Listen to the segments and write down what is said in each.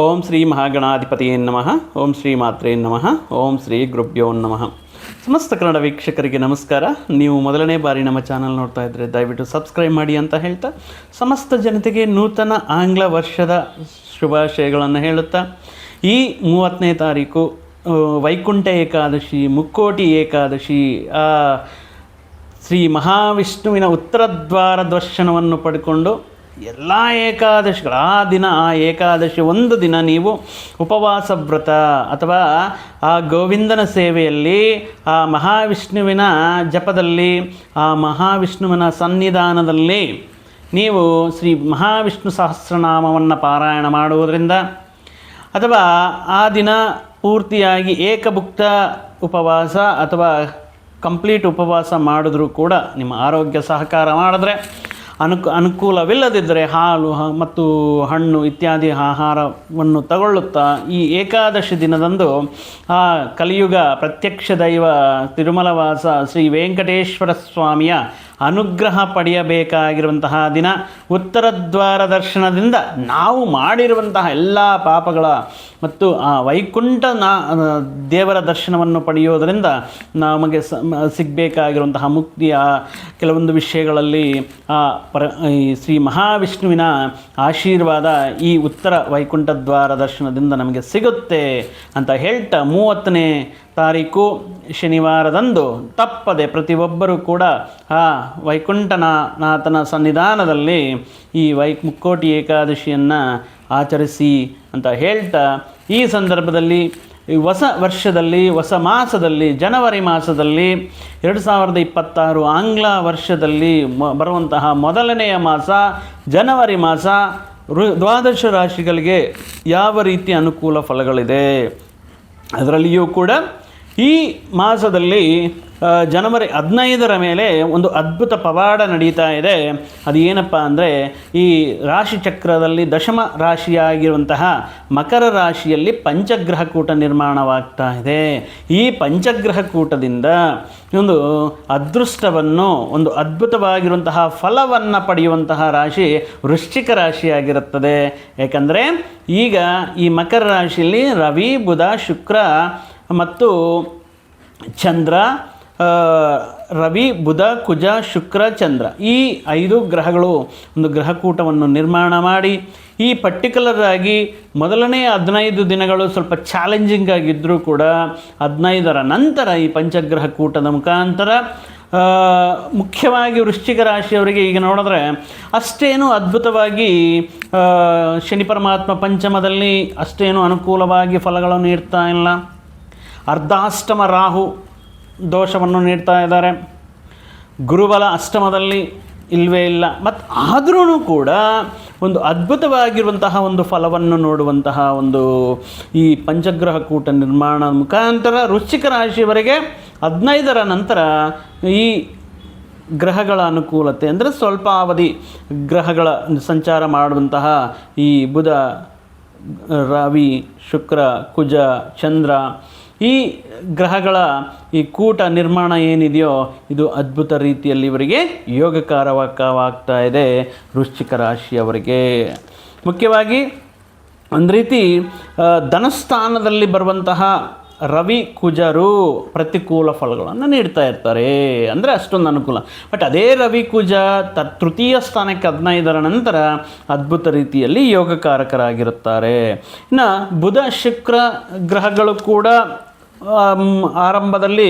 ಓಂ ಶ್ರೀ ಮಹಾಗಣಾಧಿಪತಿಯೇ ನಮಃ. ಓಂ ಶ್ರೀ ಮಾತ್ರೇ ನಮಃ. ಓಂ ಶ್ರೀ ಗುರುಭ್ಯೋ ನಮಃ. ಸಮಸ್ತ ಕನ್ನಡ ವೀಕ್ಷಕರಿಗೆ ನಮಸ್ಕಾರ. ನೀವು ಮೊದಲನೇ ಬಾರಿ ನಮ್ಮ ಚಾನಲ್ ನೋಡ್ತಾ ಇದ್ದರೆ ದಯವಿಟ್ಟು ಸಬ್ಸ್ಕ್ರೈಬ್ ಮಾಡಿ ಅಂತ ಹೇಳ್ತಾ ಸಮಸ್ತ ಜನತೆಗೆ ನೂತನ ಆಂಗ್ಲ ವರ್ಷದ ಶುಭಾಶಯಗಳನ್ನು ಹೇಳುತ್ತಾ, ಈ ಮೂವತ್ತನೇ ತಾರೀಕು ವೈಕುಂಠ ಏಕಾದಶಿ, ಮುಕ್ಕೋಟಿ ಏಕಾದಶಿ ಶ್ರೀ ಮಹಾವಿಷ್ಣುವಿನ ಉತ್ತರದ್ವಾರ ದರ್ಶನವನ್ನು ಪಡ್ಕೊಂಡು ಎಲ್ಲ ಏಕಾದಶಿಗಳು, ಆ ದಿನ, ಆ ಏಕಾದಶಿ ಒಂದು ದಿನ ನೀವು ಉಪವಾಸ ವ್ರತ ಅಥವಾ ಆ ಗೋವಿಂದನ ಸೇವೆಯಲ್ಲಿ, ಆ ಮಹಾವಿಷ್ಣುವಿನ ಜಪದಲ್ಲಿ, ಆ ಮಹಾವಿಷ್ಣುವಿನ ಸನ್ನಿಧಾನದಲ್ಲಿ ನೀವು ಶ್ರೀ ಮಹಾವಿಷ್ಣು ಸಹಸ್ರನಾಮವನ್ನು ಪಾರಾಯಣ ಮಾಡುವುದರಿಂದ ಅಥವಾ ಆ ದಿನ ಪೂರ್ತಿಯಾಗಿ ಏಕಭುಕ್ತ ಉಪವಾಸ ಅಥವಾ ಕಂಪ್ಲೀಟ್ ಉಪವಾಸ ಮಾಡಿದ್ರೂ ಕೂಡ ನಿಮ್ಮ ಆರೋಗ್ಯ ಸಹಕಾರ ಮಾಡಿದ್ರೆ ಅನುಕು, ಅನುಕೂಲವಿಲ್ಲದಿದ್ದರೆ ಹಾಲು ಮತ್ತು ಹಣ್ಣು ಇತ್ಯಾದಿ ಆಹಾರವನ್ನು ತಗೊಳ್ಳುತ್ತಾ ಈ ಏಕಾದಶಿ ದಿನದಂದು ಆ ಕಲಿಯುಗ ಪ್ರತ್ಯಕ್ಷ ದೈವ ತಿರುಮಲವಾಸ ಶ್ರೀ ವೆಂಕಟೇಶ್ವರ ಸ್ವಾಮಿಯ ಅನುಗ್ರಹ ಪಡೆಯಬೇಕಾಗಿರುವಂತಹ ದಿನ. ಉತ್ತರ ದ್ವಾರ ದರ್ಶನದಿಂದ ನಾವು ಮಾಡಿರುವಂತಹ ಎಲ್ಲ ಪಾಪಗಳ ಮತ್ತು ಆ ವೈಕುಂಠ ದೇವರ ದರ್ಶನವನ್ನು ಪಡೆಯೋದರಿಂದ ನಮಗೆ ಸ ಸಿಗಬೇಕಾಗಿರುವಂತಹ ಮುಕ್ತಿಯ ಕೆಲವೊಂದು ವಿಷಯಗಳಲ್ಲಿ ಆ ಪರ, ಈ ಶ್ರೀ ಮಹಾವಿಷ್ಣುವಿನ ಆಶೀರ್ವಾದ ಈ ಉತ್ತರ ವೈಕುಂಠ ದ್ವಾರ ದರ್ಶನದಿಂದ ನಮಗೆ ಸಿಗುತ್ತೆ ಅಂತ ಹೇಳ್ತಾ ಮೂವತ್ತನೇ ತಾರೀಕು ಶನಿವಾರದಂದು ತಪ್ಪದೆ ಪ್ರತಿಯೊಬ್ಬರೂ ಕೂಡ ಆ ವೈಕುಂಠನ ನಾಥನ ಸನ್ನಿಧಾನದಲ್ಲಿ ಈ ವೈ ಮುಕ್ಕೋಟಿ ಏಕಾದಶಿಯನ್ನು ಆಚರಿಸಿ ಅಂತ ಹೇಳ್ತಾ, ಈ ಸಂದರ್ಭದಲ್ಲಿ ಹೊಸ ವರ್ಷದಲ್ಲಿ, ಹೊಸ ಮಾಸದಲ್ಲಿ, ಜನವರಿ ಮಾಸದಲ್ಲಿ, ಎರಡು ಸಾವಿರದ ಇಪ್ಪತ್ತಾರು ಆಂಗ್ಲ ವರ್ಷದಲ್ಲಿ ಮ, ಬರುವಂತಹ ಮೊದಲನೆಯ ಮಾಸ ಜನವರಿ ಮಾಸ. ರು, ದ್ವಾದಶ ರಾಶಿಗಳಿಗೆ ಯಾವ ರೀತಿ ಅನುಕೂಲ ಫಲಗಳಿದೆ? ಅದರಲ್ಲಿಯೂ ಕೂಡ ಈ ಮಾಸದಲ್ಲಿ ಜನವರಿ ಹದಿನೈದರ ಮೇಲೆ ಒಂದು ಅದ್ಭುತ ಪವಾಡ ನಡೀತಾ ಇದೆ. ಅದು ಏನಪ್ಪ ಅಂದರೆ, ಈ ರಾಶಿ ಚಕ್ರದಲ್ಲಿ ದಶಮ ರಾಶಿಯಾಗಿರುವಂತಹ ಮಕರ ರಾಶಿಯಲ್ಲಿ ಪಂಚಗ್ರಹ ಕೂಟ ನಿರ್ಮಾಣವಾಗ್ತಾ ಇದೆ. ಈ ಪಂಚಗ್ರಹ ಕೂಟದಿಂದ ಒಂದು ಅದೃಷ್ಟವನ್ನು, ಒಂದು ಅದ್ಭುತವಾಗಿರುವಂತಹ ಫಲವನ್ನು ಪಡೆಯುವಂತಹ ರಾಶಿ ವೃಶ್ಚಿಕ ರಾಶಿಯಾಗಿರುತ್ತದೆ. ಏಕೆಂದರೆ, ಈಗ ಈ ಮಕರ ರಾಶಿಯಲ್ಲಿ ರವಿ, ಬುಧ, ಶುಕ್ರ ಮತ್ತು ಚಂದ್ರ ರವಿ, ಬುಧ, ಕುಜ, ಶುಕ್ರ, ಚಂದ್ರ. ಈ ಐದು ಗ್ರಹಗಳು ಒಂದು ಗ್ರಹಕೂಟವನ್ನು ನಿರ್ಮಾಣ ಮಾಡಿ, ಈ ಪರ್ಟಿಕ್ಯುಲರ್ ಆಗಿ ಮೊದಲನೇ ಹದಿನೈದು ದಿನಗಳು ಸ್ವಲ್ಪ ಚಾಲೆಂಜಿಂಗ್ ಆಗಿದ್ದರೂ ಕೂಡ ಹದಿನೈದರ ನಂತರ ಈ ಪಂಚಗ್ರಹ ಕೂಟದ ಮುಖಾಂತರ ಮುಖ್ಯವಾಗಿ ವೃಶ್ಚಿಕ ರಾಶಿಯವರಿಗೆ ಈಗ ನೋಡಿದ್ರೆ ಅಷ್ಟೇನು ಅದ್ಭುತವಾಗಿ ಶನಿ ಪರಮಾತ್ಮ ಪಂಚಮದಲ್ಲಿ ಅಷ್ಟೇನು ಅನುಕೂಲವಾಗಿ ಫಲಗಳನ್ನು ನೀಡ್ತಾ ಇಲ್ಲ. ಅರ್ಧಾಷ್ಟಮ ರಾಹು ದೋಷವನ್ನು ನೀಡ್ತಾ ಇದ್ದಾರೆ. ಗುರುಬಲ ಅಷ್ಟಮದಲ್ಲಿ ಇಲ್ಲವೇ ಇಲ್ಲ. ಮತ್ತು ಆದ್ರೂ ಕೂಡ ಒಂದು ಅದ್ಭುತವಾಗಿರುವಂತಹ ಒಂದು ಫಲವನ್ನು ನೋಡುವಂತಹ ಒಂದು ಈ ಪಂಚಗ್ರಹ ಕೂಟ ನಿರ್ಮಾಣ ಮುಖಾಂತರ ವೃಶ್ಚಿಕ ರಾಶಿಯವರೆಗೆ ಹದಿನೈದರ ನಂತರ ಈ ಗ್ರಹಗಳ ಅನುಕೂಲತೆ ಅಂದರೆ ಸ್ವಲ್ಪ ಅವಧಿ ಗ್ರಹಗಳ ಸಂಚಾರ ಮಾಡುವಂತಹ ಈ ಬುಧ, ರವಿ, ಶುಕ್ರ, ಕುಜ, ಚಂದ್ರ ಈ ಗ್ರಹಗಳ ಈ ಕೂಟ ನಿರ್ಮಾಣ ಏನಿದೆಯೋ ಇದು ಅದ್ಭುತ ರೀತಿಯಲ್ಲಿ ಇವರಿಗೆ ಯೋಗಕಾರವಾಗ್ತಾ ಇದೆ ವೃಶ್ಚಿಕ ರಾಶಿಯವರಿಗೆ ಮುಖ್ಯವಾಗಿ ಒಂದು ರೀತಿ ಧನಸ್ಥಾನದಲ್ಲಿ ಬರುವಂತಹ ರವಿ ಕುಜರು ಪ್ರತಿಕೂಲ ಫಲಗಳನ್ನು ನೀಡ್ತಾ ಇರ್ತಾರೆ. ಅಂದರೆ ಅಷ್ಟೊಂದು ಅನುಕೂಲ. ಬಟ್ ಅದೇ ರವಿ ಕುಜ ತ, ತೃತೀಯ ಸ್ಥಾನಕ್ಕೆ ಹದಿನೈದರ ನಂತರ ಅದ್ಭುತ ರೀತಿಯಲ್ಲಿ ಯೋಗಕಾರಕರಾಗಿರುತ್ತಾರೆ. ಇನ್ನು ಬುಧ ಶುಕ್ರ ಗ್ರಹಗಳು ಕೂಡ ಆರಂಭದಲ್ಲಿ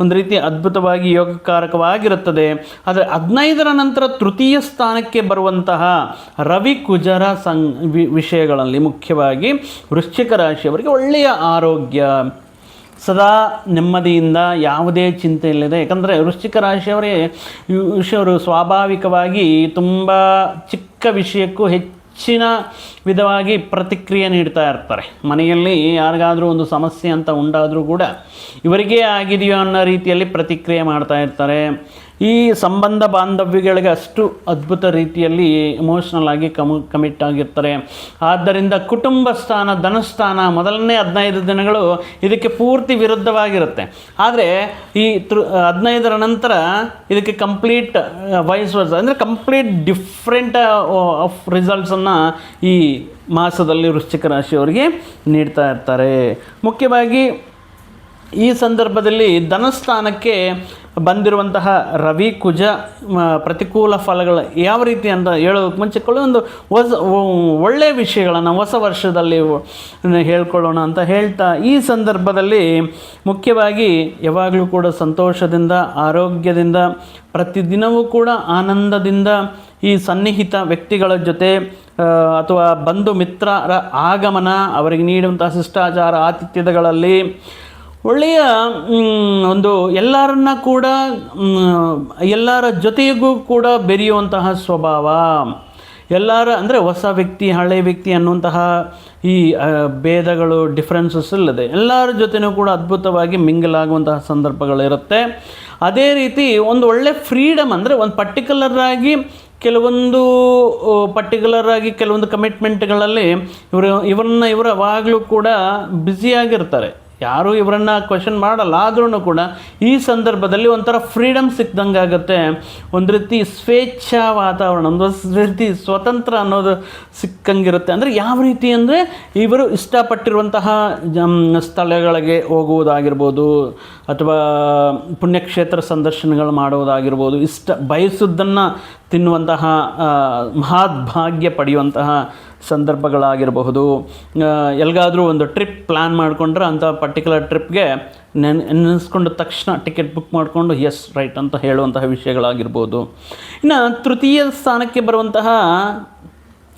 ಒಂದು ರೀತಿ ಅದ್ಭುತವಾಗಿ ಯೋಗಕಾರಕವಾಗಿರುತ್ತದೆ. ಆದರೆ ಹದಿನೈದರ ನಂತರ ತೃತೀಯ ಸ್ಥಾನಕ್ಕೆ ಬರುವಂತಹ ರವಿ ಕುಜರ ಸಂ ವಿಷಯಗಳಲ್ಲಿ ಮುಖ್ಯವಾಗಿ ವೃಶ್ಚಿಕ ರಾಶಿಯವರಿಗೆ ಒಳ್ಳೆಯ ಆರೋಗ್ಯ. ಸದಾ ನೆಮ್ಮದಿಯಿಂದ ಯಾವುದೇ ಚಿಂತೆ ಇಲ್ಲದೆ, ಯಾಕಂದರೆ ವೃಶ್ಚಿಕ ರಾಶಿಯವರೇ ವಿಷಯವರು ಸ್ವಾಭಾವಿಕವಾಗಿ ತುಂಬ ಚಿಕ್ಕ ವಿಷಯಕ್ಕೂ ಹೆಚ್ಚಿನ ವಿಧವಾಗಿ ಪ್ರತಿಕ್ರಿಯೆ ನೀಡ್ತಾ ಇರ್ತಾರೆ. ಮನೆಯಲ್ಲಿ ಯಾರಿಗಾದರೂ ಒಂದು ಸಮಸ್ಯೆ ಅಂತ ಉಂಟಾದರೂ ಕೂಡ ಇವರಿಗೇ ಆಗಿದೆಯೋ ಅನ್ನೋ ರೀತಿಯಲ್ಲಿ ಪ್ರತಿಕ್ರಿಯೆ ಮಾಡ್ತಾ ಇರ್ತಾರೆ. ಈ ಸಂಬಂಧ ಬಾಂಧವ್ಯಗಳಿಗೆ ಅಷ್ಟು ಅದ್ಭುತ ರೀತಿಯಲ್ಲಿ ಇಮೋಷ್ನಲ್ ಆಗಿ ಕಮ್ ಕಮಿಟ್ ಆಗಿರ್ತಾರೆ. ಆದ್ದರಿಂದ ಕುಟುಂಬ ಸ್ಥಾನ ಧನಸ್ಥಾನ ಮೊದಲನೇ ಹದಿನೈದು ದಿನಗಳು ಇದಕ್ಕೆ ಪೂರ್ತಿ ವಿರುದ್ಧವಾಗಿರುತ್ತೆ. ಆದರೆ ಈ ತೃ ಹದಿನೈದರ ನಂತರ ಇದಕ್ಕೆ ಕಂಪ್ಲೀಟ್ ವಯಸ್ ವರ್ಸ್ ಅಂದರೆ ಕಂಪ್ಲೀಟ್ ಡಿಫ್ರೆಂಟ್ ಆಫ್ ರಿಸಲ್ಟ್ಸನ್ನು ಈ ಮಾಸದಲ್ಲಿ ವೃಶ್ಚಿಕ ರಾಶಿಯವರಿಗೆ ನೀಡ್ತಾ ಇರ್ತಾರೆ. ಮುಖ್ಯವಾಗಿ ಈ ಸಂದರ್ಭದಲ್ಲಿ ಧನಸ್ಥಾನಕ್ಕೆ ಬಂದಿರುವಂತಹ ರವಿ, ಕುಜ ಪ್ರತಿಕೂಲ ಫಲಗಳು ಯಾವ ರೀತಿ ಅಂತ ಹೇಳೋದಕ್ಕೆ ಮುಂಚೆ ಕೊಳ್ಳೋ ಒಂದು ಹೊಸ ಒಳ್ಳೆಯ ವಿಷಯಗಳನ್ನು ಹೊಸ ವರ್ಷದಲ್ಲಿ ಹೇಳ್ಕೊಳ್ಳೋಣ ಅಂತ ಹೇಳ್ತಾ ಈ ಸಂದರ್ಭದಲ್ಲಿ ಮುಖ್ಯವಾಗಿ ಯಾವಾಗಲೂ ಕೂಡ ಸಂತೋಷದಿಂದ, ಆರೋಗ್ಯದಿಂದ, ಪ್ರತಿದಿನವೂ ಕೂಡ ಆನಂದದಿಂದ ಈ ಸನ್ನಿಹಿತ ವ್ಯಕ್ತಿಗಳ ಜೊತೆ ಅಥವಾ ಬಂಧು ಮಿತ್ರರ ಆಗಮನ, ಅವರಿಗೆ ನೀಡುವಂತಹ ಶಿಷ್ಟಾಚಾರ ಆತಿಥ್ಯಗಳಲ್ಲಿ ಒಳ್ಳೆಯ ಒಂದು ಎಲ್ಲರನ್ನ ಕೂಡ ಎಲ್ಲರ ಜೊತೆಗೂ ಕೂಡ ಬೆರೆಯುವಂತಹ ಸ್ವಭಾವ. ಎಲ್ಲರ, ಅಂದರೆ ಹೊಸ ವ್ಯಕ್ತಿ, ಹಳೆ ವ್ಯಕ್ತಿ ಅನ್ನುವಂತಹ ಈ ಭೇದಗಳು ಡಿಫ್ರೆನ್ಸಸ್ ಇಲ್ಲದೆ ಎಲ್ಲರ ಜೊತೆನೂ ಕೂಡ ಅದ್ಭುತವಾಗಿ ಮಿಂಗಲ್ ಆಗುವಂತಹ ಸಂದರ್ಭಗಳಿರುತ್ತೆ. ಅದೇ ರೀತಿ ಒಂದು ಒಳ್ಳೆ ಫ್ರೀಡಮ್ ಅಂದರೆ ಒಂದು ಪರ್ಟಿಕ್ಯುಲರ್ ಆಗಿ ಕೆಲವೊಂದು ಪರ್ಟಿಕ್ಯುಲರ್ ಆಗಿ ಕೆಲವೊಂದು ಕಮಿಟ್ಮೆಂಟ್ಗಳಲ್ಲಿ ಇವರು, ಇವರನ್ನ ಇವರು ಯಾವಾಗಲೂ ಕೂಡ ಬ್ಯುಸಿಯಾಗಿರ್ತಾರೆ ಯಾರೂ ಇವರನ್ನು ಕ್ವಶನ್ ಮಾಡಲ್ಲ ಆದ್ರೂ ಕೂಡ ಈ ಸಂದರ್ಭದಲ್ಲಿ ಒಂಥರ ಫ್ರೀಡಮ್ ಸಿಕ್ದಂಗೆ ಆಗುತ್ತೆ. ಒಂದು ರೀತಿ ಸ್ವೇಚ್ಛಾ ವಾತಾವರಣ, ಒಂದು ರೀತಿ ಸ್ವತಂತ್ರ ಅನ್ನೋದು ಸಿಕ್ಕಂಗಿರುತ್ತೆ. ಅಂದರೆ ಯಾವ ರೀತಿ ಅಂದರೆ ಇವರು ಇಷ್ಟಪಟ್ಟಿರುವಂತಹ ಸ್ಥಳಗಳಿಗೆ ಹೋಗುವುದಾಗಿರ್ಬೋದು ಅಥವಾ ಪುಣ್ಯಕ್ಷೇತ್ರ ಸಂದರ್ಶನಗಳು ಮಾಡುವುದಾಗಿರ್ಬೋದು, ಇಷ್ಟ ಬಯಸುದನ್ನು ತಿನ್ನುವಂತಹ ಮಹಾದ್ಭಾಗ್ಯ ಪಡೆಯುವಂತಹ ಸಂದರ್ಭಗಳಾಗಿರಬಹುದು. ಎಲ್ಲಿಗಾದರೂ ಒಂದು ಟ್ರಿಪ್ ಪ್ಲ್ಯಾನ್ ಮಾಡಿಕೊಂಡ್ರೆ ಅಂಥ ಪರ್ಟಿಕ್ಯುಲರ್ ಟ್ರಿಪ್ಗೆ ನೆನ್, ನೆನೆಸ್ಕೊಂಡ ತಕ್ಷಣ ಟಿಕೆಟ್ ಬುಕ್ ಮಾಡಿಕೊಂಡು, ಎಸ್, ರೈಟ್, ಅಂತ ಹೇಳುವಂತಹ ವಿಷಯಗಳಾಗಿರ್ಬೋದು. ಇನ್ನು ತೃತೀಯ ಸ್ಥಾನಕ್ಕೆ ಬರುವಂತಹ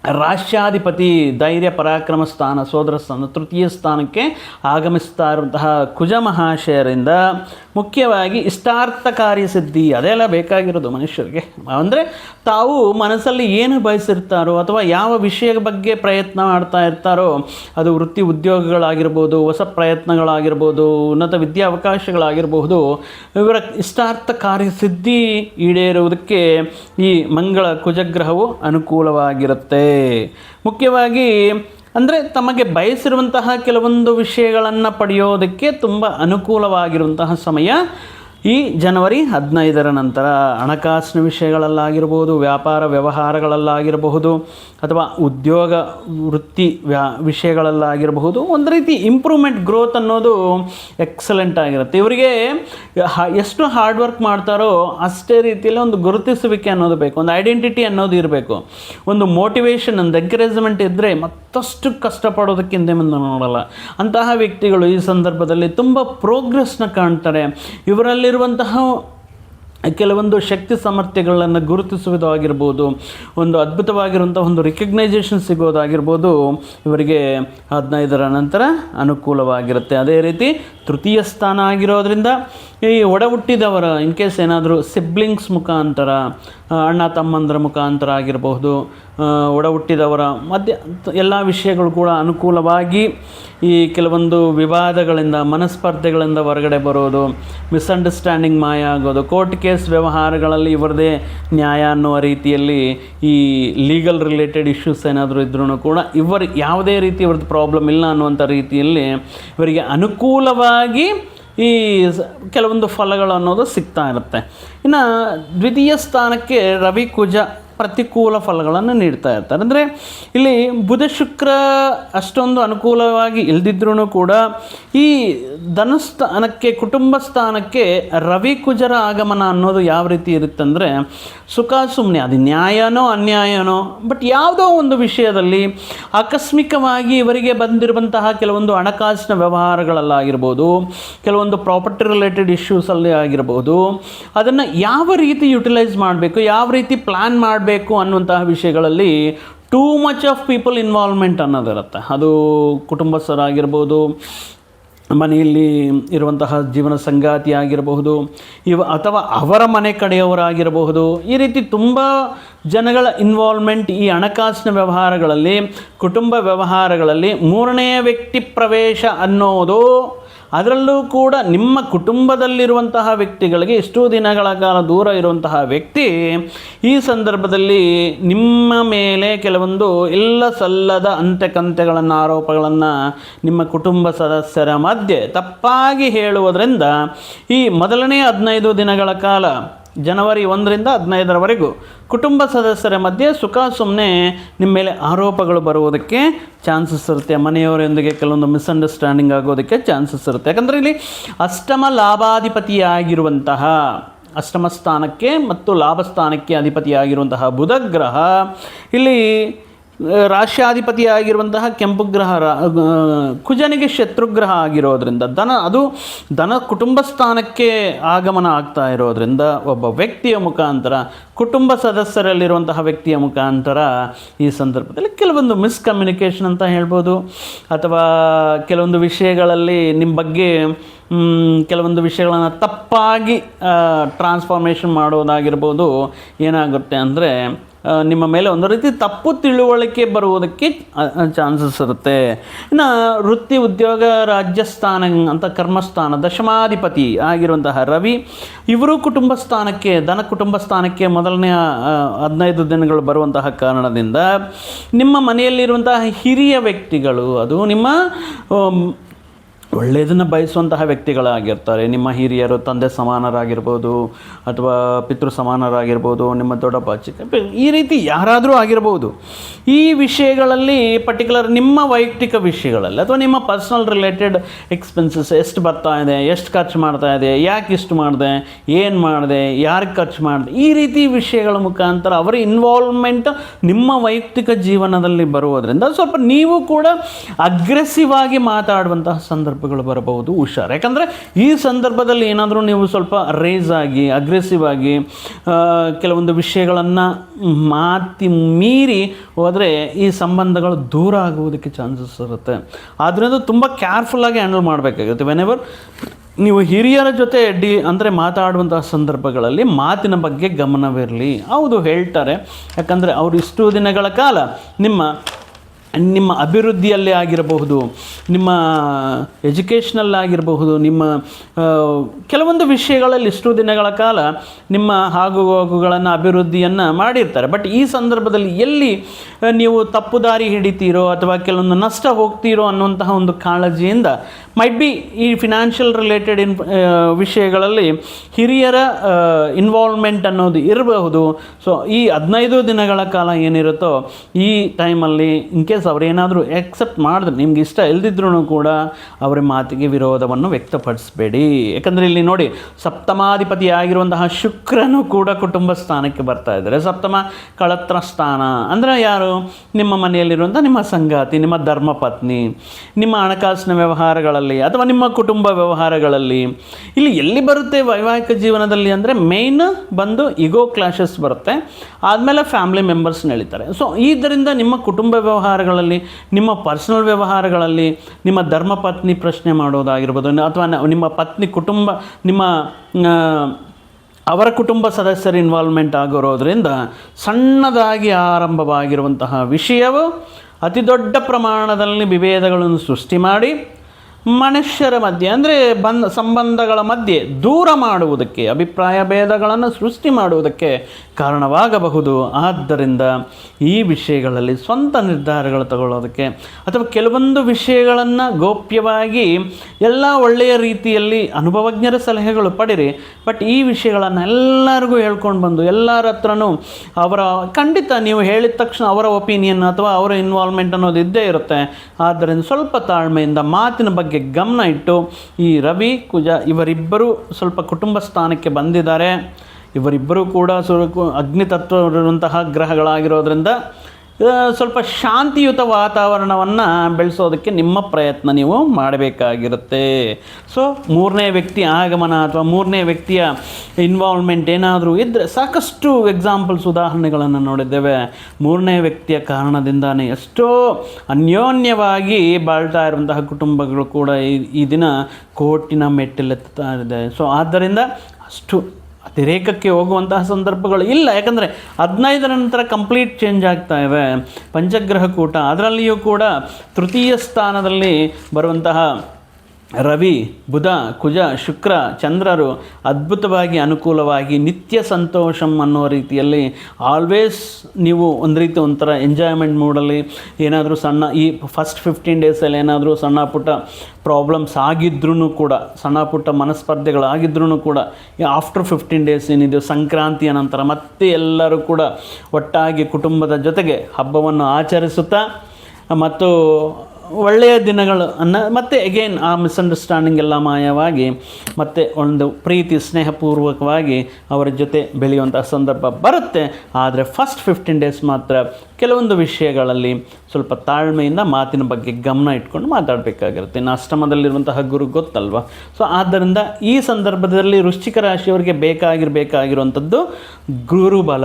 ರಾಷ್ಟ್ರಾಧಿಪತಿ ಧೈರ್ಯ ಪರಾಕ್ರಮ ಸ್ಥಾನ, ಸೋದರ ಸ್ಥಾನ, ತೃತೀಯ ಸ್ಥಾನಕ್ಕೆ ಆಗಮಿಸ್ತಾ ಇರುವಂತಹ ಕುಜ ಮಹಾಶಯರಿಂದ ಮುಖ್ಯವಾಗಿ ಇಷ್ಟಾರ್ಥ ಕಾರ್ಯಸಿದ್ಧಿ ಅದೆಲ್ಲ ಬೇಕಾಗಿರೋದು ಮನುಷ್ಯರಿಗೆ. ಅಂದರೆ ತಾವು ಮನಸ್ಸಲ್ಲಿ ಏನು ಬಯಸಿರ್ತಾರೋ ಅಥವಾ ಯಾವ ವಿಷಯದ ಬಗ್ಗೆ ಪ್ರಯತ್ನ ಮಾಡ್ತಾ ಇರ್ತಾರೋ, ಅದು ವೃತ್ತಿ ಉದ್ಯೋಗಗಳಾಗಿರ್ಬೋದು, ಹೊಸ ಪ್ರಯತ್ನಗಳಾಗಿರ್ಬೋದು, ಉನ್ನತ ವಿದ್ಯಾವಕಾಶಗಳಾಗಿರಬಹುದು ಇವರ ಇಷ್ಟಾರ್ಥ ಕಾರ್ಯ ಸಿದ್ಧಿ ಈಡೇರುವುದಕ್ಕೆ ಈ ಮಂಗಳ ಕುಜಗ್ರಹವು ಅನುಕೂಲವಾಗಿರುತ್ತೆ. ಮುಖ್ಯವಾಗಿ ಅಂದರೆ ತಮಗೆ ಬಯಸಿರುವಂತಹ ಕೆಲವೊಂದು ವಿಷಯಗಳನ್ನು ಪಡೆಯೋದಕ್ಕೆ ತುಂಬ ಅನುಕೂಲವಾಗಿರುವಂತಹ ಸಮಯ. ಈ ಜನವರಿ ಹದಿನೈದರ ನಂತರ ಹಣಕಾಸಿನ ವಿಷಯಗಳಲ್ಲಾಗಿರ್ಬೋದು, ವ್ಯಾಪಾರ ವ್ಯವಹಾರಗಳಲ್ಲಾಗಿರಬಹುದು, ಅಥವಾ ಉದ್ಯೋಗ ವೃತ್ತಿ ವ್ಯಾ, ವಿಷಯಗಳಲ್ಲಾಗಿರಬಹುದು, ಒಂದು ರೀತಿ ಇಂಪ್ರೂವ್ಮೆಂಟ್ ಗ್ರೋತ್ ಅನ್ನೋದು ಎಕ್ಸಲೆಂಟ್ ಆಗಿರುತ್ತೆ. ಇವರಿಗೆ ಎಷ್ಟು ಹಾರ್ಡ್ ವರ್ಕ್ ಮಾಡ್ತಾರೋ ಅಷ್ಟೇ ರೀತಿಯಲ್ಲಿ ಒಂದು ಗುರುತಿಸುವಿಕೆ ಅನ್ನೋದು ಬೇಕು, ಒಂದು ಐಡೆಂಟಿಟಿ ಅನ್ನೋದು ಇರಬೇಕು. ಒಂದು ಮೋಟಿವೇಶನ್ ಒಂದು ಎಂಕರೇಜ್ಮೆಂಟ್ ಇದ್ದರೆ ಮತ್ತಷ್ಟು ಕಷ್ಟಪಡೋದಕ್ಕಿಂತ ಮುಂದೆ ನೋಡಲ್ಲ. ಅಂತಹ ವ್ಯಕ್ತಿಗಳು ಈ ಸಂದರ್ಭದಲ್ಲಿ ತುಂಬ ಪ್ರೋಗ್ರೆಸ್ನ ಕಾಣ್ತಾರೆ. ಇವರಲ್ಲಿರುವಂತಹ ಕೆಲವೊಂದು ಶಕ್ತಿ ಸಾಮರ್ಥ್ಯಗಳನ್ನು ಗುರುತಿಸುವುದು ಆಗಿರ್ಬೋದು ಒಂದು ಅದ್ಭುತವಾಗಿರುವಂಥ ಒಂದು ರಿಕಗ್ನೈಸೇಷನ್ ಸಿಗೋದಾಗಿರ್ಬೋದು ಇವರಿಗೆ ಹದಿನೈದರ ನಂತರ ಅನುಕೂಲವಾಗಿರುತ್ತೆ. ಅದೇ ರೀತಿ ತೃತೀಯ ಸ್ಥಾನ ಆಗಿರೋದ್ರಿಂದ ಈ ಒಡ ಹುಟ್ಟಿದವರ ಇನ್ ಕೇಸ್ ಏನಾದರೂ ಸಿಬ್ಲಿಂಗ್ಸ್ ಮುಖಾಂತರ, ಅಣ್ಣ ತಮ್ಮಂದರ ಮುಖಾಂತರ ಆಗಿರಬಹುದು ಒಡ ಹುಟ್ಟಿದವರ ಮಧ್ಯ ಎಲ್ಲ ವಿಷಯಗಳು ಕೂಡ ಅನುಕೂಲವಾಗಿ ಈ ಕೆಲವೊಂದು ವಿವಾದಗಳಿಂದ, ಮನಸ್ಪರ್ಧೆಗಳಿಂದ ಹೊರಗಡೆ ಬರೋದು ಮಿಸ್ಅಂಡರ್ಸ್ಟ್ಯಾಂಡಿಂಗ್ ಮಾಯ ಆಗೋದು ಕೋರ್ಟ್ ಕೇಸ್ ವ್ಯವಹಾರಗಳಲ್ಲಿ ಇವರದೇ ನ್ಯಾಯ ಅನ್ನುವ ರೀತಿಯಲ್ಲಿ ಈ ಲೀಗಲ್ ರಿಲೇಟೆಡ್ ಇಶ್ಯೂಸ್ ಏನಾದರೂ ಇದ್ರೂ ಕೂಡ ಇವರು ಯಾವುದೇ ರೀತಿ ಇವ್ರದ್ದು ಪ್ರಾಬ್ಲಮ್ ಇಲ್ಲ ಅನ್ನುವಂಥ ರೀತಿಯಲ್ಲಿ ಇವರಿಗೆ ಅನುಕೂಲವಾಗಿ ಈ ಕೆಲವೊಂದು ಫಲಗಳು ಅನ್ನೋದು ಸಿಗ್ತಾ ಇರುತ್ತೆ. ಇನ್ನು ದ್ವಿತೀಯ ಸ್ಥಾನಕ್ಕೆ ರವಿ ಕುಜ ಪ್ರತಿಕೂಲ ಫಲಗಳನ್ನು ನೀಡ್ತಾ ಇರ್ತಾರೆ. ಅಂದರೆ ಇಲ್ಲಿ ಬುಧ ಶುಕ್ರ ಅಷ್ಟೊಂದು ಅನುಕೂಲವಾಗಿ ಇಲ್ದಿದ್ರೂ ಕೂಡ ಈ ಧನಸ್ಥಾನಕ್ಕೆ, ಕುಟುಂಬ ಸ್ಥಾನಕ್ಕೆ ರವಿ ಕುಜರ ಆಗಮನ ಅನ್ನೋದು ಯಾವ ರೀತಿ ಇರುತ್ತಂದರೆ ಸುಖ ಸುಮ್ಮನೆ ಅದು ನ್ಯಾಯನೋ ಅನ್ಯಾಯನೋ, ಬಟ್ ಯಾವುದೋ ಒಂದು ವಿಷಯದಲ್ಲಿ ಆಕಸ್ಮಿಕವಾಗಿ ಇವರಿಗೆ ಬಂದಿರುವಂತಹ ಕೆಲವೊಂದು ಹಣಕಾಸಿನ ವ್ಯವಹಾರಗಳಲ್ಲಾಗಿರ್ಬೋದು, ಕೆಲವೊಂದು ಪ್ರಾಪರ್ಟಿ ರಿಲೇಟೆಡ್ ಇಶ್ಯೂಸಲ್ಲಿ ಆಗಿರ್ಬೋದು, ಅದನ್ನು ಯಾವ ರೀತಿ ಯುಟಿಲೈಸ್ ಮಾಡಬೇಕು, ಯಾವ ರೀತಿ ಪ್ಲ್ಯಾನ್ ಮಾಡಬೇಕು ಅನ್ನುವಂತಹ ವಿಷಯಗಳಲ್ಲಿ too much of people involvement ಅನ್ನೋದಿರುತ್ತೆ. ಅದು ಕುಟುಂಬಸ್ಥರಾಗಿರ್ಬೋದು, ಮನೆಯಲ್ಲಿ ಇರುವಂತಹ ಜೀವನ ಸಂಗಾತಿ ಆಗಿರಬಹುದು, ಇವ ಅಥವಾ ಅವರ ಮನೆ ಕಡೆಯವರಾಗಿರಬಹುದು, ಈ ರೀತಿ ತುಂಬ ಜನಗಳ ಇನ್ವಾಲ್ವ್ಮೆಂಟ್ ಈ ಹಣಕಾಸಿನ ವ್ಯವಹಾರಗಳಲ್ಲಿ, ಕುಟುಂಬ ವ್ಯವಹಾರಗಳಲ್ಲಿ ಮೂರನೇ ವ್ಯಕ್ತಿ ಪ್ರವೇಶ ಅನ್ನೋದು ಅದರಲ್ಲೂ ಕೂಡ ನಿಮ್ಮ ಕುಟುಂಬದಲ್ಲಿರುವಂತಹ ವ್ಯಕ್ತಿಗಳಿಗೆ ಎಷ್ಟೋ ದಿನಗಳ ಕಾಲ ದೂರ ಇರುವಂತಹ ವ್ಯಕ್ತಿ ಈ ಸಂದರ್ಭದಲ್ಲಿ ನಿಮ್ಮ ಮೇಲೆ ಕೆಲವೊಂದು ಎಲ್ಲ ಸಲ್ಲದ ಅಂತ್ಯಕಂತೆಗಳನ್ನು ಆರೋಪಗಳನ್ನು ನಿಮ್ಮ ಕುಟುಂಬ ಸದಸ್ಯರ ಮಧ್ಯೆ ತಪ್ಪಾಗಿ ಹೇಳುವುದರಿಂದ ಈ ಮೊದಲನೇ ಹದಿನೈದು ದಿನಗಳ ಕಾಲ ಜನವರಿ ಒಂದರಿಂದ ಹದಿನೈದರವರೆಗೂ ಕುಟುಂಬ ಸದಸ್ಯರ ಮಧ್ಯೆ ಸುಖ ಸುಮ್ಮನೆ ನಿಮ್ಮ ಮೇಲೆ ಆರೋಪಗಳು ಬರುವುದಕ್ಕೆ ಚಾನ್ಸಸ್ ಇರುತ್ತೆ. ಮನೆಯವರೊಂದಿಗೆ ಕೆಲವೊಂದು ಮಿಸ್ಅಂಡರ್ಸ್ಟ್ಯಾಂಡಿಂಗ್ ಆಗೋದಕ್ಕೆ ಚಾನ್ಸಸ್ ಇರುತ್ತೆ. ಯಾಕಂದರೆ ಇಲ್ಲಿ ಅಷ್ಟಮ ಲಾಭಾಧಿಪತಿಯಾಗಿರುವಂತಹ, ಅಷ್ಟಮ ಸ್ಥಾನಕ್ಕೆ ಮತ್ತು ಲಾಭ ಸ್ಥಾನಕ್ಕೆ ಅಧಿಪತಿಯಾಗಿರುವಂತಹ ಬುಧ ಗ್ರಹ ಇಲ್ಲಿ ರಾಶ್ಯಾಧಿಪತಿ ಆಗಿರುವಂತಹ ಕೆಂಪು ಗ್ರಹ ಕುಜನಿಗೆ ಶತ್ರುಗ್ರಹ ಆಗಿರೋದ್ರಿಂದ ಧನ ಅದು ಧನ ಕುಟುಂಬ ಸ್ಥಾನಕ್ಕೆ ಆಗಮನ ಆಗ್ತಾ ಇರೋದ್ರಿಂದ ಒಬ್ಬ ವ್ಯಕ್ತಿಯ ಮುಖಾಂತರ, ಕುಟುಂಬ ಸದಸ್ಯರಲ್ಲಿರುವಂತಹ ವ್ಯಕ್ತಿಯ ಮುಖಾಂತರ ಈ ಸಂದರ್ಭದಲ್ಲಿ ಕೆಲವೊಂದು ಮಿಸ್ಕಮ್ಯುನಿಕೇಷನ್ ಅಂತ ಹೇಳ್ಬೋದು. ಅಥವಾ ಕೆಲವೊಂದು ವಿಷಯಗಳಲ್ಲಿ ನಿಮ್ಮ ಬಗ್ಗೆ ಕೆಲವೊಂದು ವಿಷಯಗಳನ್ನು ತಪ್ಪಾಗಿ ಟ್ರಾನ್ಸ್ಫಾರ್ಮೇಷನ್ ಮಾಡೋದಾಗಿರ್ಬೋದು ಏನಾಗುತ್ತೆ ಅಂದರೆ ನಿಮ್ಮ ಮೇಲೆ ಒಂದು ರೀತಿ ತಪ್ಪು ತಿಳುವಳಿಕೆ ಬರುವುದಕ್ಕೆ ಚಾನ್ಸಸ್ ಇರುತ್ತೆ. ಇನ್ನು ವೃತ್ತಿ ಉದ್ಯೋಗ, ರಾಜ್ಯಸ್ಥಾನ ಅಂತ ಕರ್ಮಸ್ಥಾನ, ದಶಮಾಧಿಪತಿ ಆಗಿರುವಂತಹ ರವಿ, ಇವರು ಕುಟುಂಬ ಸ್ಥಾನಕ್ಕೆ ಧನ ಕುಟುಂಬ ಸ್ಥಾನಕ್ಕೆ ಮೊದಲನೇ ಹದಿನೈದು ದಿನಗಳು ಬರುವಂತಹ ಕಾರಣದಿಂದ ನಿಮ್ಮ ಮನೆಯಲ್ಲಿರುವಂತಹ ಹಿರಿಯ ವ್ಯಕ್ತಿಗಳು, ಅದು ನಿಮ್ಮ ಒಳ್ಳೆಯದನ್ನು ಬಯಸುವಂತಹ ವ್ಯಕ್ತಿಗಳಾಗಿರ್ತಾರೆ. ನಿಮ್ಮ ಹಿರಿಯರು ತಂದೆ ಸಮಾನರಾಗಿರ್ಬೋದು, ಅಥವಾ ಪಿತೃ ಸಮಾನರಾಗಿರ್ಬೋದು, ನಿಮ್ಮ ದೊಡ್ಡಪ್ಪ ಚಿಕ್ಕ ಈ ರೀತಿ ಯಾರಾದರೂ ಆಗಿರ್ಬೋದು. ಈ ವಿಷಯಗಳಲ್ಲಿ ಪರ್ಟಿಕ್ಯುಲರ್ ನಿಮ್ಮ ವೈಯಕ್ತಿಕ ವಿಷಯಗಳಲ್ಲಿ ಅಥವಾ ನಿಮ್ಮ ಪರ್ಸ್ನಲ್ ರಿಲೇಟೆಡ್ ಎಕ್ಸ್ಪೆನ್ಸಸ್ ಎಷ್ಟು ಬರ್ತಾ ಇದೆ, ಎಷ್ಟು ಖರ್ಚು ಮಾಡ್ತಾ ಇದೆ, ಯಾಕೆ ಇಷ್ಟು ಮಾಡಿದೆ, ಏನು ಮಾಡಿದೆ, ಯಾರಿಗೆ ಖರ್ಚು ಮಾಡಿದೆ, ಈ ರೀತಿ ವಿಷಯಗಳ ಮುಖಾಂತರ ಅವರ ಇನ್ವಾಲ್ವ್ಮೆಂಟ್ ನಿಮ್ಮ ವೈಯಕ್ತಿಕ ಜೀವನದಲ್ಲಿ ಬರುವುದರಿಂದ ಸ್ವಲ್ಪ ನೀವು ಕೂಡ ಅಗ್ರೆಸಿವ್ ಆಗಿ ಮಾತಾಡುವಂತಹ ಸಂದರ್ಭಗಳು ಬರಬಹುದು, ಹುಷಾರು. ಯಾಕಂದರೆ ಈ ಸಂದರ್ಭದಲ್ಲಿ ಏನಾದರೂ ನೀವು ಸ್ವಲ್ಪ ರೇಸ್ ಆಗಿ ಅಗ್ರೆಸಿವ್ ಆಗಿ ಕೆಲವೊಂದು ವಿಷಯಗಳನ್ನು ಮಾತಿ ಮೀರಿ ಹೋದರೆ ಈ ಸಂಬಂಧಗಳು ದೂರ ಆಗುವುದಕ್ಕೆ ಚಾನ್ಸಸ್ ಇರುತ್ತೆ. ಆದ್ದರಿಂದ ತುಂಬ ಕೇರ್ಫುಲ್ಲಾಗಿ ಹ್ಯಾಂಡಲ್ ಮಾಡಬೇಕಾಗುತ್ತೆ ವೆನ್ ಎವರ್ ನೀವು ಹಿರಿಯರ ಜೊತೆ ಡಿ, ಅಂದರೆ ಮಾತಾಡುವಂಥ ಸಂದರ್ಭಗಳಲ್ಲಿ ಮಾತಿನ ಬಗ್ಗೆ ಗಮನವಿರಲಿ. ಹೌದು, ಹೇಳ್ತಾರೆ. ಯಾಕಂದರೆ ಅವರು ಇಷ್ಟು ದಿನಗಳ ಕಾಲ ನಿಮ್ಮ ನಿಮ್ಮ ಅಭಿವೃದ್ಧಿಯಲ್ಲೇ ಆಗಿರಬಹುದು, ನಿಮ್ಮ ಎಜುಕೇಷ್ನಲ್ಲಿ ಆಗಿರಬಹುದು, ನಿಮ್ಮ ಕೆಲವೊಂದು ವಿಷಯಗಳಲ್ಲಿ ಇಷ್ಟು ದಿನಗಳ ಕಾಲ ನಿಮ್ಮ ಆಗು ಹೋಗುಗಳನ್ನು ಅಭಿವೃದ್ಧಿಯನ್ನು ಮಾಡಿರ್ತಾರೆ. ಬಟ್ ಈ ಸಂದರ್ಭದಲ್ಲಿ ಎಲ್ಲಿ ನೀವು ತಪ್ಪು ದಾರಿ ಹಿಡಿತೀರೋ ಅಥವಾ ಕೆಲವೊಂದು ನಷ್ಟ ಹೋಗ್ತೀರೋ ಅನ್ನುವಂತಹ ಒಂದು ಕಾಳಜಿಯಿಂದ ಮೈಟ್ ಬಿ ಈ ಫಿನಾನ್ಷಿಯಲ್ ರಿಲೇಟೆಡ್ ಇನ್ ವಿಷಯಗಳಲ್ಲಿ ಹಿರಿಯರ ಇನ್ವಾಲ್ವ್ಮೆಂಟ್ ಅನ್ನೋದು ಇರಬಹುದು. ಸೊ ಈ ಹದಿನೈದು ದಿನಗಳ ಕಾಲ ಏನಿರುತ್ತೋ ಈ ಟೈಮಲ್ಲಿ ಇನ್ ಕೇಸ್ ಅವರೇನಾದರೂ ಎಕ್ಸೆಪ್ಟ್ ಮಾಡಿದ್ರೆ ನಿಮ್ಗೆ ಇಷ್ಟ ಇಲ್ದಿದ್ರೂ ಕೂಡ ಅವರ ಮಾತಿಗೆ ವಿರೋಧವನ್ನು ವ್ಯಕ್ತಪಡಿಸಬೇಡಿ. ಯಾಕಂದರೆ ಇಲ್ಲಿ ನೋಡಿ ಸಪ್ತಮಾಧಿಪತಿ ಆಗಿರುವಂತಹ ಶುಕ್ರನು ಕೂಡ ಕುಟುಂಬ ಸ್ಥಾನಕ್ಕೆ ಬರ್ತಾ ಇದ್ದಾರೆ. ಸಪ್ತಮ ಕಳತ್ರ ಸ್ಥಾನ. ಅಂದರೆ ಯಾರು? ನಿಮ್ಮ ಮನೆಯಲ್ಲಿರುವಂಥ ನಿಮ್ಮ ಸಂಗಾತಿ, ನಿಮ್ಮ ಧರ್ಮಪತ್ನಿ, ನಿಮ್ಮ ಹಣಕಾಸಿನ ವ್ಯವಹಾರಗಳಲ್ಲಿ ಅಥವಾ ನಿಮ್ಮ ಕುಟುಂಬ ವ್ಯವಹಾರಗಳಲ್ಲಿ. ಇಲ್ಲಿ ಎಲ್ಲಿ ಬರುತ್ತೆ ವೈವಾಹಿಕ ಜೀವನದಲ್ಲಿ ಅಂದರೆ ಮೇಯ್ನ್ ಬಂದು ಇಗೋ ಕ್ಲಾಶಸ್ ಬರುತ್ತೆ. ಆದಮೇಲೆ ಫ್ಯಾಮಿಲಿ ಮೆಂಬರ್ಸ್ನ ಎಳಿತಾರೆ ಸೊ ಇದರಿಂದ ನಿಮ್ಮ ಕುಟುಂಬ ವ್ಯವಹಾರಗಳಲ್ಲಿ ನಿಮ್ಮ ಪರ್ಸನಲ್ ವ್ಯವಹಾರಗಳಲ್ಲಿ ನಿಮ್ಮ ಧರ್ಮಪತ್ನಿ ಪ್ರಶ್ನೆ ಮಾಡೋದಾಗಿರ್ಬೋದು, ಅಥವಾ ನಿಮ್ಮ ಪತ್ನಿ ಕುಟುಂಬ, ನಿಮ್ಮ ಅವರ ಕುಟುಂಬ ಸದಸ್ಯರು ಇನ್ವಾಲ್ವ್ಮೆಂಟ್ ಆಗಿರೋದ್ರಿಂದ ಸಣ್ಣದಾಗಿ ಆರಂಭವಾಗಿರುವಂತಹ ವಿಷಯವು ಅತಿ ದೊಡ್ಡ ಪ್ರಮಾಣದಲ್ಲಿ ವಿಭೇದಗಳನ್ನು ಸೃಷ್ಟಿ ಮಾಡಿ ಮನುಷ್ಯರ ಮಧ್ಯೆ, ಅಂದರೆ ಬಂಧ ಸಂಬಂಧಗಳ ಮಧ್ಯೆ ದೂರ ಮಾಡುವುದಕ್ಕೆ, ಅಭಿಪ್ರಾಯ ಭೇದಗಳನ್ನು ಸೃಷ್ಟಿ ಮಾಡುವುದಕ್ಕೆ ಕಾರಣವಾಗಬಹುದು. ಆದ್ದರಿಂದ ಈ ವಿಷಯಗಳಲ್ಲಿ ಸ್ವಂತ ನಿರ್ಧಾರಗಳು ತಗೊಳ್ಳೋದಕ್ಕೆ ಅಥವಾ ಕೆಲವೊಂದು ವಿಷಯಗಳನ್ನು ಗೌಪ್ಯವಾಗಿ ಎಲ್ಲ ಒಳ್ಳೆಯ ರೀತಿಯಲ್ಲಿ ಅನುಭವಜ್ಞರ ಸಲಹೆಗಳು ಪಡಿರಿ ಬಟ್ ಈ ವಿಷಯಗಳನ್ನು ಎಲ್ಲರಿಗೂ ಹೇಳ್ಕೊಂಡು ಬಂದು, ಎಲ್ಲರ ಹತ್ರನೂ ಅವರ, ಖಂಡಿತ ನೀವು ಹೇಳಿದ ತಕ್ಷಣ ಅವರ ಒಪಿನಿಯನ್ ಅಥವಾ ಅವರ ಇನ್ವಾಲ್ವ್ಮೆಂಟ್ ಅನ್ನೋದು ಇದ್ದೇ ಇರುತ್ತೆ. ಆದ್ದರಿಂದ ಸ್ವಲ್ಪ ತಾಳ್ಮೆಯಿಂದ ಮಾತಿನ ಬಗ್ಗೆ ಗಮನ ಇಟ್ಟು ಈ ರವಿ, ಕುಜ ಇವರಿಬ್ಬರು ಸ್ವಲ್ಪ ಕುಟುಂಬ ಸ್ಥಾನಕ್ಕೆ ಬಂದಿದ್ದಾರೆ. ಇವರಿಬ್ಬರೂ ಕೂಡ ಸ್ವಲ್ಪ ಅಗ್ನಿತತ್ವ ಇರುವಂತಹ ಗ್ರಹಗಳಾಗಿರೋದ್ರಿಂದ ಸ್ವಲ್ಪ ಶಾಂತಿಯುತ ವಾತಾವರಣವನ್ನು ಬೆಳೆಸೋದಕ್ಕೆ ನಿಮ್ಮ ಪ್ರಯತ್ನ ನೀವು ಮಾಡಬೇಕಾಗಿರುತ್ತೆ. ಸೊ ಮೂರನೇ ವ್ಯಕ್ತಿ ಆಗಮನ ಅಥವಾ ಮೂರನೇ ವ್ಯಕ್ತಿಯ ಇನ್ವಾಲ್ವ್ಮೆಂಟ್ ಏನಾದರೂ ಇದ್ದರೆ ಸಾಕಷ್ಟು ಎಕ್ಸಾಂಪಲ್ಸ್ ಉದಾಹರಣೆಗಳನ್ನು ನೋಡಿದ್ದೇವೆ. ಮೂರನೇ ವ್ಯಕ್ತಿಯ ಕಾರಣದಿಂದಾನೇ ಎಷ್ಟೋ ಅನ್ಯೋನ್ಯವಾಗಿ ಬಾಳ್ತಾ ಇರುವಂತಹ ಕುಟುಂಬಗಳು ಕೂಡ ಈ ದಿನ ಕೋರ್ಟಿನ ಮೆಟ್ಟಿಲೆತ್ತಾ ಇದೆ. ಸೊ ಆದ್ದರಿಂದ ಅಷ್ಟು ಅತಿರೇಕಕ್ಕೆ ಹೋಗುವಂತಹ ಸಂದರ್ಭಗಳು ಇಲ್ಲ. ಯಾಕಂದರೆ ಹದಿನೈದರ ನಂತರ ಕಂಪ್ಲೀಟ್ ಚೇಂಜ್ ಆಗ್ತಾ ಇವೆ. ಪಂಚಗ್ರಹ ಕೂಟ, ಅದರಲ್ಲಿಯೂ ಕೂಡ ತೃತೀಯ ಸ್ಥಾನದಲ್ಲಿ ಬರುವಂತಹ ರವಿ, ಬುಧ, ಕುಜ, ಶುಕ್ರ, ಚಂದ್ರರು ಅದ್ಭುತವಾಗಿ ಅನುಕೂಲವಾಗಿ ನಿತ್ಯ ಸಂತೋಷಂ ಅನ್ನೋ ರೀತಿಯಲ್ಲಿ ಆಲ್ವೇಸ್ ನೀವು ಒಂದು ರೀತಿ ಒಂಥರ ಎಂಜಾಯ್ಮೆಂಟ್ ಮೂಡಲ್ಲಿ ಏನಾದರೂ ಸಣ್ಣ ಈ ಫಸ್ಟ್ ಫಿಫ್ಟೀನ್ ಡೇಸಲ್ಲಿ ಏನಾದರೂ ಸಣ್ಣ ಪುಟ್ಟ ಪ್ರಾಬ್ಲಮ್ಸ್ ಆಗಿದ್ರೂ ಕೂಡ, ಸಣ್ಣ ಪುಟ್ಟ ಮನಸ್ಪರ್ಧೆಗಳಾಗಿದ್ರೂ ಕೂಡ ಆಫ್ಟರ್ ಫಿಫ್ಟೀನ್ ಡೇಸ್ ಏನಿದೆಯೋ ಸಂಕ್ರಾಂತಿಯ ನಂತರ ಮತ್ತೆ ಎಲ್ಲರೂ ಕೂಡ ಒಟ್ಟಾಗಿ ಕುಟುಂಬದ ಜೊತೆಗೆ ಹಬ್ಬವನ್ನು ಆಚರಿಸುತ್ತಾ, ಮತ್ತು ಒಳ್ಳೆಯ ದಿನಗಳು ಅನ್ನ, ಮತ್ತೆ ಎಗೇನ್ ಆ ಮಿಸ್ಅಂಡರ್ಸ್ಟ್ಯಾಂಡಿಂಗ್ ಎಲ್ಲ ಮಾಯವಾಗಿ, ಮತ್ತೆ ಒಂದು ಪ್ರೀತಿ ಸ್ನೇಹಪೂರ್ವಕವಾಗಿ ಅವರ ಜೊತೆ ಬೆಳೆಯುವಂಥ ಸಂದರ್ಭ ಬರುತ್ತೆ. ಆದರೆ ಫಸ್ಟ್ ಫಿಫ್ಟೀನ್ ಡೇಸ್ ಮಾತ್ರ ಕೆಲವೊಂದು ವಿಷಯಗಳಲ್ಲಿ ಸ್ವಲ್ಪ ತಾಳ್ಮೆಯಿಂದ ಮಾತಿನ ಬಗ್ಗೆ ಗಮನ ಇಟ್ಕೊಂಡು ಮಾತಾಡಬೇಕಾಗಿರುತ್ತೆ. ಇನ್ನು ಅಷ್ಟಮದಲ್ಲಿರುವಂತಹ ಗುರು ಗೊತ್ತಲ್ವ? ಸೊ ಆದ್ದರಿಂದ ಈ ಸಂದರ್ಭದಲ್ಲಿ ವೃಶ್ಚಿಕ ರಾಶಿಯವರಿಗೆ ಬೇಕಾಗಿರಬೇಕಾಗಿರುವಂಥದ್ದು ಗುರುಬಲ.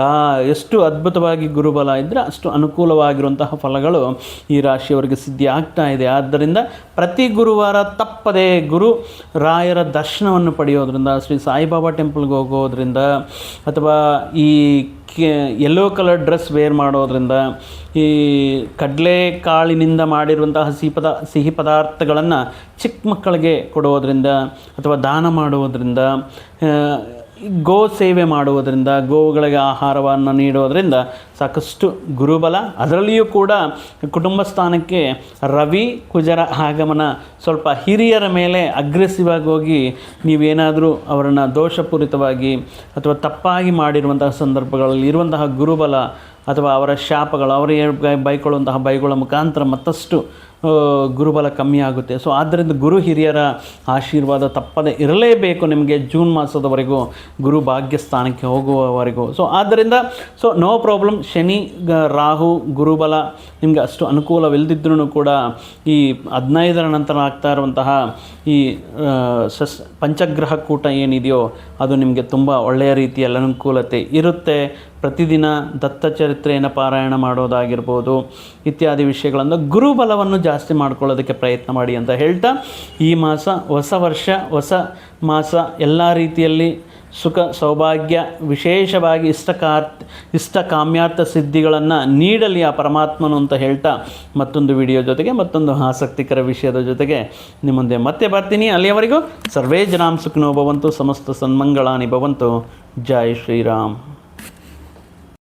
ಎಷ್ಟು ಅದ್ಭುತವಾಗಿ ಗುರುಬಲ ಇದ್ದರೆ ಅಷ್ಟು ಅನುಕೂಲವಾಗಿರುವಂತಹ ಫಲಗಳು ಈ ರಾಶಿಯವರಿಗೆ ಸಿದ್ಧಿ ಆಗ್ತಾ ಇದೆ. ಆದ್ದರಿಂದ ಪ್ರತಿ ಗುರುವಾರ ತಪ್ಪದೇ ಗುರು ರಾಯರ ದರ್ಶನವನ್ನು ಪಡೆಯೋದ್ರಿಂದ, ಶ್ರೀ ಸಾಯಿಬಾಬಾ ಟೆಂಪಲ್ಗೆ ಹೋಗೋದ್ರಿಂದ ಅಥವಾ ಈ ಕೆ ಯೆಲ್ಲೋ ಕಲರ್ ಡ್ರೆಸ್ ವೇರ್ ಮಾಡೋದ್ರಿಂದ, ಈ ಕಡಲೆ ಕಾಳಿನಿಂದ ಮಾಡಿರುವಂತಹ ಸಿಹಿ ಪದ, ಸಿಹಿ ಪದಾರ್ಥಗಳನ್ನು ಚಿಕ್ಕ ಮಕ್ಕಳಿಗೆ ಕೊಡೋದ್ರಿಂದ ಅಥವಾ ದಾನ ಮಾಡುವುದರಿಂದ ಗೋ ಸೇವೆ ಮಾಡುವುದರಿಂದ, ಗೋವುಗಳಿಗೆ ಆಹಾರವನ್ನು ನೀಡೋದರಿಂದ ಸಾಕಷ್ಟು ಗುರುಬಲ. ಅದರಲ್ಲಿಯೂ ಕೂಡ ಕುಟುಂಬ ಸ್ಥಾನಕ್ಕೆ ರವಿ, ಕುಜರ ಆಗಮನ ಸ್ವಲ್ಪ ಹಿರಿಯರ ಮೇಲೆ ಅಗ್ರೆಸಿವ್ ಆಗಿ ಹೋಗಿ ನೀವೇನಾದರೂ ಅವರನ್ನು ದೋಷಪೂರಿತವಾಗಿ ಅಥವಾ ತಪ್ಪಾಗಿ ಮಾಡಿರುವಂತಹ ಸಂದರ್ಭಗಳಲ್ಲಿ ಇರುವಂತಹ ಗುರುಬಲ ಅಥವಾ ಅವರ ಶಾಪಗಳು, ಅವರೇ ಬೈಕೊಳ್ಳುವಂತಹ ಬೈಗಳ ಮುಖಾಂತರ ಮತ್ತಷ್ಟು ಗುರುಬಲ ಕಮ್ಮಿ ಆಗುತ್ತೆ. ಸೊ ಆದ್ದರಿಂದ ಗುರು ಹಿರಿಯರ ಆಶೀರ್ವಾದ ತಪ್ಪದೆ ಇರಲೇಬೇಕು ನಿಮಗೆ ಜೂನ್ ಮಾಸದವರೆಗೂ, ಗುರು ಭಾಗ್ಯ ಸ್ಥಾನಕ್ಕೆ ಹೋಗುವವರೆಗೂ. ಸೊ ಆದ್ದರಿಂದ so no problem Shani Rahu, ಗುರುಬಲ ನಿಮಗೆ ಅಷ್ಟು ಅನುಕೂಲವಿಲ್ಲದಿದ್ರೂ ಕೂಡ ಈ ಹದಿನೈದರ ನಂತರ ಆಗ್ತಾ ಇರುವಂತಹ ಈ ಸಸ್, ಪಂಚಗ್ರಹ ಕೂಟ ಏನಿದೆಯೋ, ಅದು ನಿಮಗೆ ತುಂಬ ಒಳ್ಳೆಯ ರೀತಿಯಲ್ಲಿ ಅನುಕೂಲತೆ ಇರುತ್ತೆ. ಪ್ರತಿದಿನ ದತ್ತಚರಿತ್ರೆಯನ್ನು ಪಾರಾಯಣ ಮಾಡೋದಾಗಿರ್ಬೋದು, ಇತ್ಯಾದಿ ವಿಷಯಗಳನ್ನು ಗುರುಬಲವನ್ನು ಜಾಸ್ತಿ ಮಾಡ್ಕೊಳ್ಳೋದಕ್ಕೆ ಪ್ರಯತ್ನ ಮಾಡಿ ಅಂತ ಹೇಳ್ತಾ, ಈ ಮಾಸ ಹೊಸ ವರ್ಷ, ಹೊಸ ಮಾಸ ಎಲ್ಲ ರೀತಿಯಲ್ಲಿ ಸುಖ, ಸೌಭಾಗ್ಯ, ವಿಶೇಷವಾಗಿ ಇಷ್ಟಕಾರ್ಥ ಇಷ್ಟ ಕಾಮ್ಯಾರ್ಥ ಸಿದ್ಧಿಗಳನ್ನು ನೀಡಲಿ ಆ ಪರಮಾತ್ಮನು ಅಂತ ಹೇಳ್ತಾ ಮತ್ತೊಂದು ವಿಡಿಯೋ ಜೊತೆಗೆ, ಮತ್ತೊಂದು ಆಸಕ್ತಿಕರ ವಿಷಯದ ಜೊತೆಗೆ ನಿಮ್ಮ ಮತ್ತೆ ಬರ್ತೀನಿ. ಅಲ್ಲಿಯವರೆಗೂ ಸರ್ವೇ ಜನಾಂ ಸುಖನೋ ಭವಂತು, ಸಮಸ್ತ ಸನ್ಮಂಗಳಾನಿ ಭವಂತು. ಜೈ ಶ್ರೀರಾಮ್.